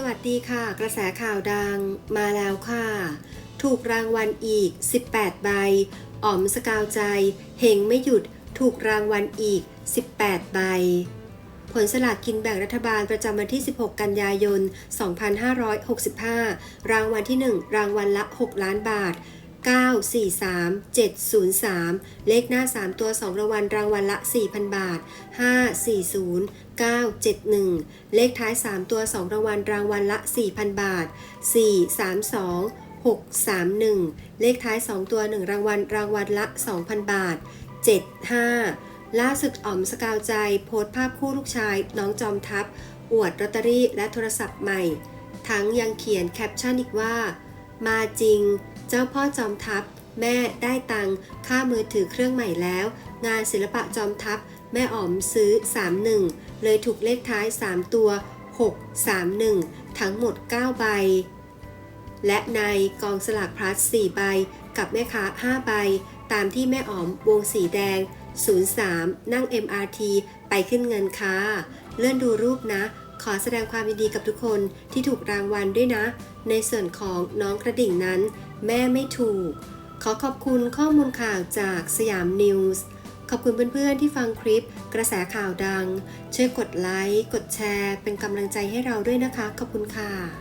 สวัสดีค่ะ กระแสข่าวดังมาแล้วค่ะ ถูกรางวัลอีก 18 ใบอ๋อมสกาวใจเฮงไม่หยุดถูกรางวัลอีก 18 ใบ ผลสลากกินแบ่งรัฐบาลประจำวันที่ 16 กันยายน 2565 รางวัลที่ 1 รางวัลละ 6 ล้านบาท 943 703 เลขหน้า 3 ตัว 2รางวัลรางวัลละ 4,000 บาท 540 971 เลขท้าย 3 ตัว 2รางวัลรางวัลละ 4,000 บาท 432 631 เลขท้าย 2 ตัว 1 รางวัล รางวัลละ 2,000 บาท 75 ล่าสุดอ๋อมสกาวใจ โพสต์ภาพคู่ลูกชาย น้องจอมทัพ อวดลอตเตอรี่และโทรศัพท์ใหม่ ทั้งยังเขียนแคปชั่นอีกว่า มาจริง เจ้าพ่อจอมทัพ แม่ได้ตังค่ามือถือเครื่องใหม่แล้ว งานศิลปะจอมทัพ แม่อ๋อมซื้อ 31 เลยถูกเลขท้าย 3 ตัว 631 ทั้งหมด 9 ใบ และในกองสลากพลัส 4 ใบ กับแม่ค้า 5 ใบ ตามที่แม่อ๋อมวงสีแดง 03 นั่ง MRT ไปขึ้นเงินค่ะเลื่อนดูรูปนะ ขอแสดงความยินดีกับทุกคนที่ถูกรางวัลด้วยนะ ในส่วนของน้องกระดิ่งนั้น แม่ไม่ถูก ขอขอบคุณข้อมูลข่าวจากสยามนิวส์ขอบคุณเพื่อนๆที่ฟังคลิปกระแสข่าวดัง ช่วยกดไลค์ กดแชร์ เป็นกำลังใจให้เราด้วยนะคะ ขอบคุณค่ะ